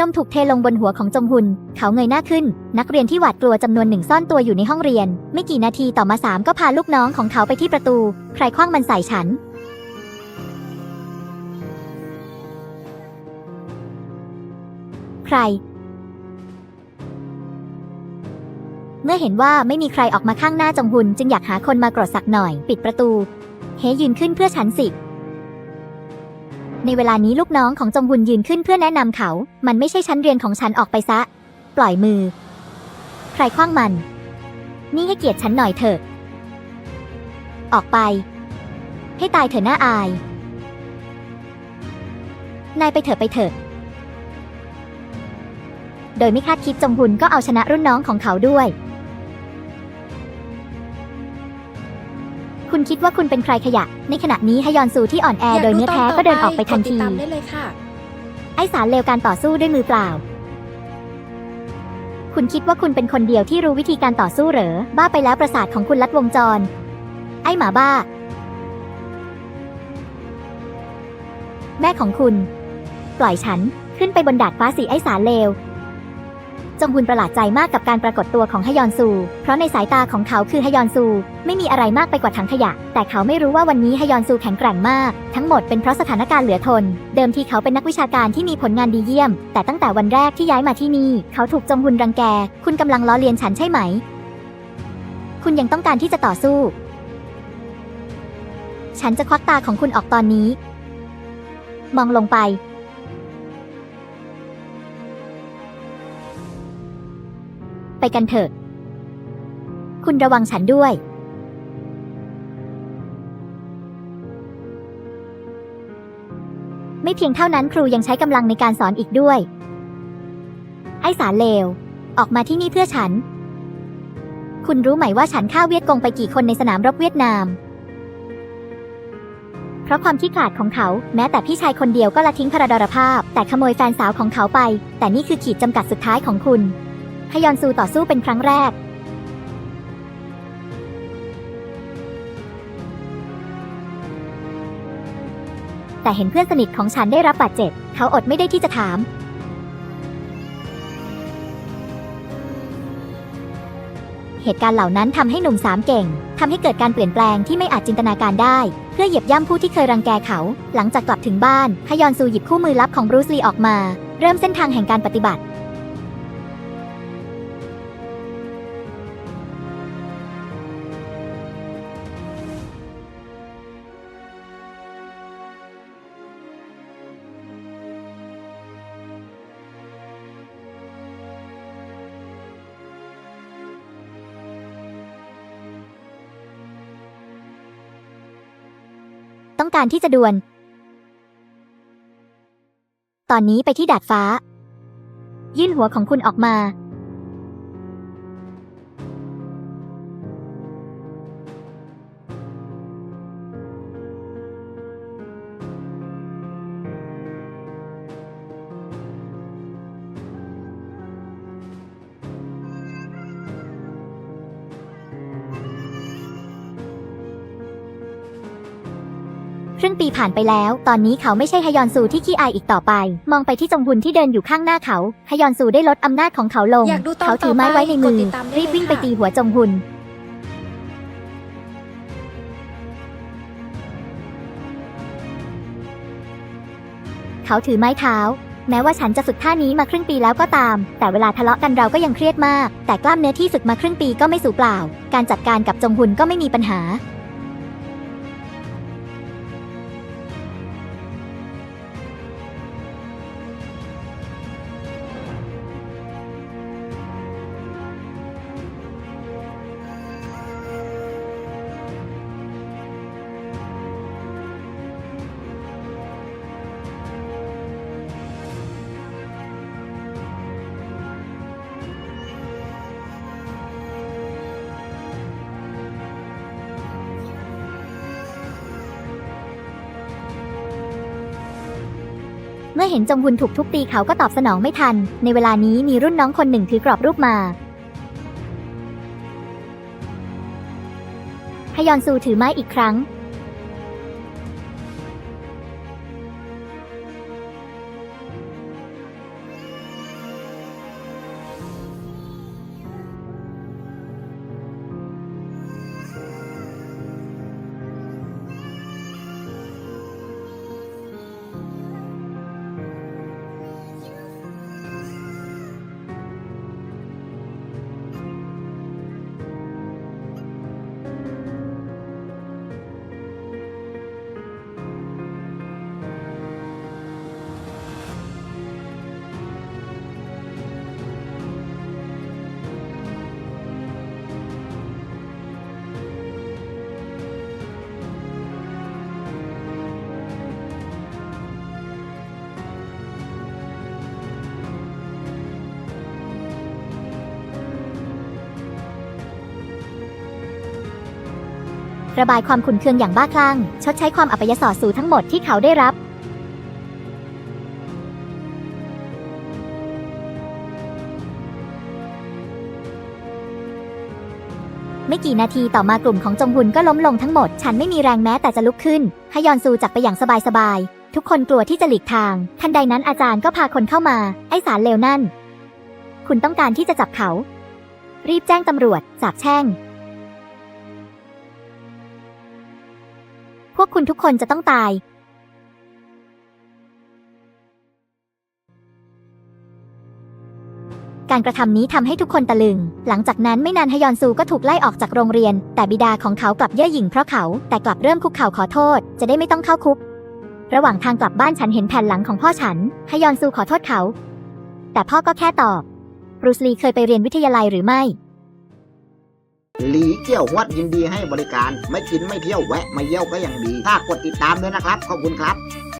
นมถูกเทลงบนหัวของจงหุน เขาเงยหน้าขึ้น นักเรียนที่หวาดกลัวจำนวนหนึ่งซ่อนตัวอยู่ในห้องเรียน ไม่กี่นาทีต่อมาสามก็พาลูกน้องของเขาไปที่ประตู ใครคว้างมันใส่ฉัน ใคร เมื่อเห็นว่าไม่มีใครออกมาข้างหน้าจงหุน จึงอยากหาคนมากรดสักหน่อย ปิดประตู เฮยืนขึ้นเพื่อฉันสิ ในเวลานี้ลูกน้องของจงหุนยืนขึ้นเพื่อแนะนำเขา มันไม่ใช่ชั้นเรียนของฉันออกไปซะ ปล่อยมือ ใครคว้างมัน นี่ให้เกียรติฉันหน่อยเถอะ ออกไป ให้ตายเถอะหน้าอาย นายไปเถอะไปเถอะ โดยไม่คาดคิดจงหุนก็เอาชนะรุ่นน้องของเขาด้วย คุณคิดว่าคุณเป็นใครขยะ ในขณะนี้ฮยอนซูที่อ่อนแอโดยเนื้อแท้ก็เดินออกไปทันกดติทีดตามได้เลยค่ะ ไอสารเลวการต่อสู้ด้วยมือเปล่า คุณคิดว่าคุณเป็นคนเดียวที่รู้วิธีการต่อสู้เหรอ บ้าไปแล้วประสาทของคุณลัดวงจร ไอหมาบ้า แม่ของคุณ ปล่อยฉันขึ้นไปบนดาดฟ้าสีไอสารเลว จงหุนประหลาดใจมากกับการปรากฏตัวของฮยอนซู เพราะในสายตาของเขาคือฮยอนซู ไม่มีอะไรมากไปกว่าถังขยะ แต่เขาไม่รู้ว่าวันนี้ฮยอนซูแข็งแกร่งมาก ทั้งหมดเป็นเพราะสถานการณ์เหลือทน เดิมทีเขาเป็นนักวิชาการที่มีผลงานดีเยี่ยม แต่ตั้งแต่วันแรกที่ย้ายมาที่นี่ เขาถูกจงหุนรังแก คุณกำลังล้อเลียนฉันใช่ไหม คุณยังต้องการที่จะต่อสู้ ฉันจะควักตาของคุณออกตอนนี้ มองลงไป กันเถอะ คุณระวังฉันด้วย ไม่เพียงเท่านั้นครูยังใช้กำลังในการสอนอีกด้วย ไอ้สารเลว ออกมาที่นี่เพื่อฉัน คุณรู้ไหมว่าฉันฆ่าเวียดกงไปกี่คนในสนามรบเวียดนาม เพราะความขี้ขลาดของเขา แม้แต่พี่ชายคนเดียวก็ละทิ้งพระดรภาพ แต่ขโมยแฟนสาวของเขาไป แต่นี่คือขีดจำกัดสุดท้ายของคุณ ฮยอนซูต่อสู้เป็นครั้งแรก แต่เห็นเพื่อนสนิทของฉันได้รับบาดเจ็บ เขาอดไม่ได้ที่จะถาม เหตุการณ์เหล่านั้นทำให้หนุ่มสามเก่งทำให้เกิดการเปลี่ยนแปลงที่ไม่อาจจินตนาการได้ เพื่อเหยียบย่ำผู้ที่เคยรังแกเขา หลังจากกลับถึงบ้านฮยอนซูหยิบคู่มือลับของบรูซลีออกมา เริ่มเส้นทางแห่งการปฏิบัติ ต้องการที่จะดวล ตอนนี้ไปที่ดาดฟ้า ยื่นหัวของคุณออกมา รึ่งปีผ่านไปแล้ว ตอนนี้เขาไม่ใช่ฮยอนซูที่ขี้อายอีกต่อไป มองไปที่จงหุนที่เดินอยู่ข้างหน้าเขาฮยอนซูได้ลดอำนาจของเขาลง อยากดูตอนเขาถือไม้ไว้ในมือ ต่อไปกดติดตามได้รีบวิ่งไปเลยค่ะ ตีหัวจงหุน เขาถือไม้เท้า แม้ว่าฉันจะฝึกท่านี้มาครึ่งปีแล้วก็ตาม แต่เวลาทะเลาะกันเราก็ยังเครียดมาก แต่กล้ามเนื้อที่ฝึกมาครึ่งปีก็ไม่สูญเปล่า การจัดการกับจงหุนก็ไม่มีปัญหา อเห็นจงหุนถูกทุบตีเขาก็ตอบสนองไม่ทัน ในเวลานี้มีรุ่นน้องคนหนึ่งถือกรอบรูปมาฮยอนซูถือไม้อีกครั้ง ระบายความขุ่นเคืองอย่างบ้าคลั่ง ชดใช้ความอัปยศสูทั้งหมดที่เขาได้รับ ไม่กี่นาทีต่อมากลุ่มของจงหุนก็ล้มลงทั้งหมด ฉันไม่มีแรงแม้แต่จะลุกขึ้นฮยอนซูจักไปอย่างสบายๆ ทุกคนกลัวที่จะหลีกทาง ทันใดนั้นอาจารย์ก็พาคนเข้ามา ไอสารเลวนั่น คุณต้องการที่จะจับเขา รีบแจ้งตำรวจสาบแช่ง พวกคุณทุกคนจะต้องตาย การกระทำนี้ทำให้ทุกคนตะลึง หลังจากนั้นไม่นานฮยอนซูก็ถูกไล่ออกจากโรงเรียน แต่บิดาของเขากลับเย่อหยิ่งเพราะเขา แต่กลับเริ่มคุกเข่าขอโทษ จะได้ไม่ต้องเข้าคุก ระหว่างทางกลับบ้านฉันเห็นแผ่นหลังของพ่อฉันฮยอนซูขอโทษเขา แต่พ่อก็แค่ตอบ บรูสลีเคยไปเรียนวิทยาลัยหรือไม่ หลีเกี่ยวหวดยินดีให้บริการ ไม่กินไม่เที่ยวแวะมาเยี่ยวก็ยังดี ถ้ากดติดตามด้วยนะครับ ขอบคุณครับ